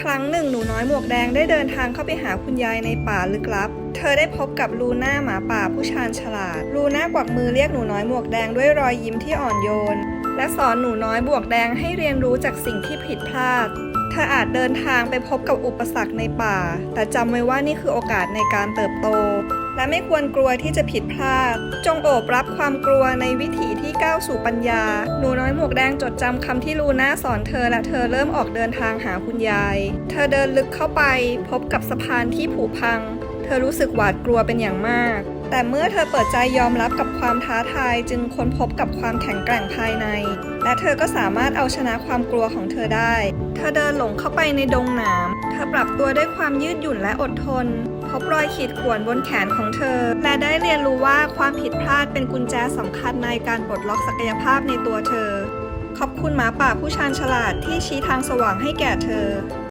ครั้งหนึ่งหนูน้อยหมวกแดงได้เดินทางเข้าไปหาคุณยายในป่าลึกลับ เธอได้พบกับลูน่าหมาป่าผู้ชาญฉลาด ลูน่ากวักมือเรียกหนูน้อยหมวกแดงด้วยรอยยิ้มที่อ่อนโยน และสอนหนูน้อยบวกแดงให้เรียนรู้จากสิ่งที่ผิดพลาด เธออาจเดินทางไปพบกับอุปสรรคในป่า แต่จำไว้ว่านี่คือโอกาสในการเติบโต และไม่ควรกลัวที่จะผิดพลาด จงโอบรับความกลัวในวิถีที่ก้าวสู่ปัญญา หนูน้อยหมวกแดงจดจำคำที่ลูน่าสอนเธอและเธอเริ่มออกเดินทางหาคุณยาย เธอเดินลึกเข้าไป พบกับสะพานที่ผุพัง เธอรู้สึกหวาดกลัวเป็นอย่างมาก แต่เมื่อเธอเปิดใจยอมรับกับความท้าทายจึงค้นพบกับความแข็งแกร่งภายใน และเธอก็สามารถเอาชนะความกลัวของเธอได้ เธอเดินหลงเข้าไปในดงหนามเธอปรับตัวด้วยความยืดหยุ่นและอดทน พบรอยขีดข่วนบนแขนของเธอ และได้เรียนรู้ว่าความผิดพลาดเป็นกุญแจสำคัญในการปลดล็อกศักยภาพในตัวเธอ ขอบคุณหมาป่าผู้ชาญฉลาดที่ชี้ทางสว่างให้แก่เธอ